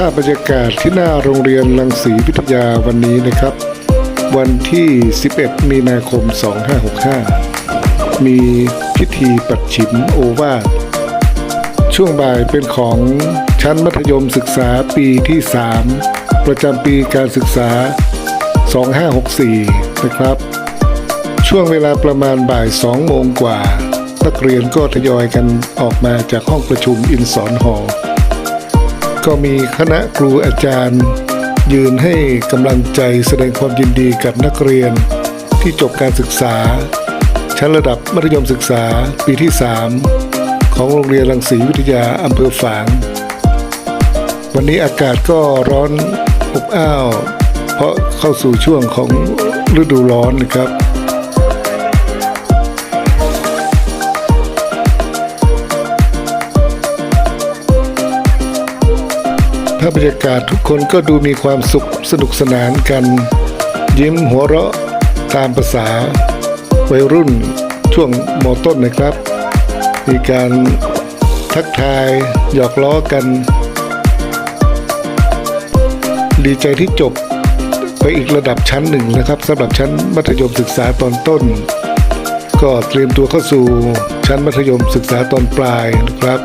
ภาพบรรยากาศที่หน้าโรงเรียนรังสีวิทยาวันนี้นะครับ วันที่ 11 มีนาคม 2565 มีพิธีปัดฉิมโอวาทช่วงบ่ายเป็นของชั้นมัธยมศึกษาปีที่ 3 ประจำปีการศึกษา 2564 นะครับ ช่วงเวลาประมาณบ่าย2โมงกว่า นักเรียนก็ทยอยกันออกมาจากห้องประชุมอินสอนหอ ก็มีคณะครูอาจารย์ ยืนให้กำลังใจแสดงความยินดีกับนักเรียน ที่จบการศึกษา ชั้นระดับมัธยมศึกษาปีที่ 3 ของโรงเรียนรังสีวิทยาอำเภอฝาง วันนี้อากาศก็ร้อนอบอ้าว เพราะเข้าสู่ช่วงของฤดูร้อนนะครับ ภาพบรรยากาศทุกคนก็ดูมีความสุขสนุกสนานกัน ยิ้มหัวเราะตามภาษา วัยรุ่นช่วงมอต้นนะครับ มีการทักทายหยอกล้อกัน ดีใจที่จบไปอีกระดับชั้นหนึ่งนะครับสำหรับชั้นมัธยมศึกษาตอนต้น ก็เตรียมตัวเข้าสู่ชั้นมัธยมศึกษาตอนปลายนะครับ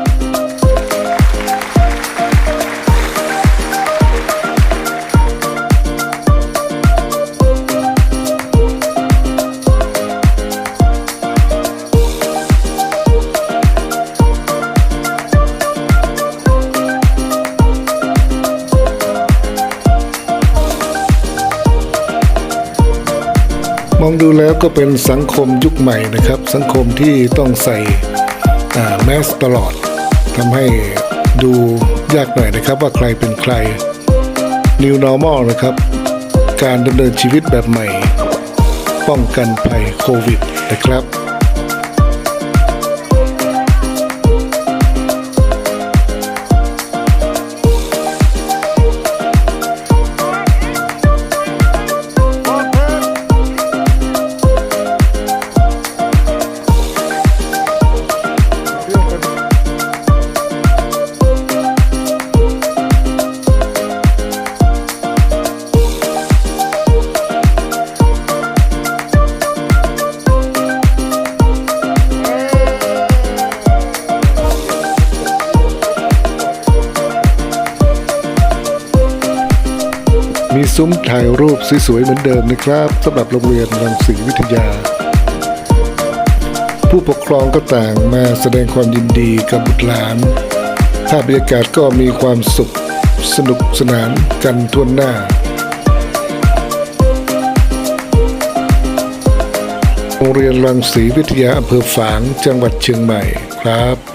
มองดูแล้วก็เป็นสังคมยุคใหม่นะครับ สังคมที่ต้องใส่แมสตลอดทำให้ดูยากหน่อยนะครับว่าใครเป็นใคร New Normal นะครับ การดำเนินชีวิตแบบใหม่ ป้องกันภัยโควิดนะครับ ซุ้มถ่ายรูปสวยๆเหมือนเดิมนะครับสำหรับโรงเรียนรังสีวิทยา ผู้ปกครองก็ต่างมาแสดงความยินดีกับบุตรหลานภาพบรรยากาศก็มีความสุขสนุกสนานกันทั่วหน้าโรงเรียนรังสีวิทยาอำเภอฝางจังหวัดเชียงใหม่ครับ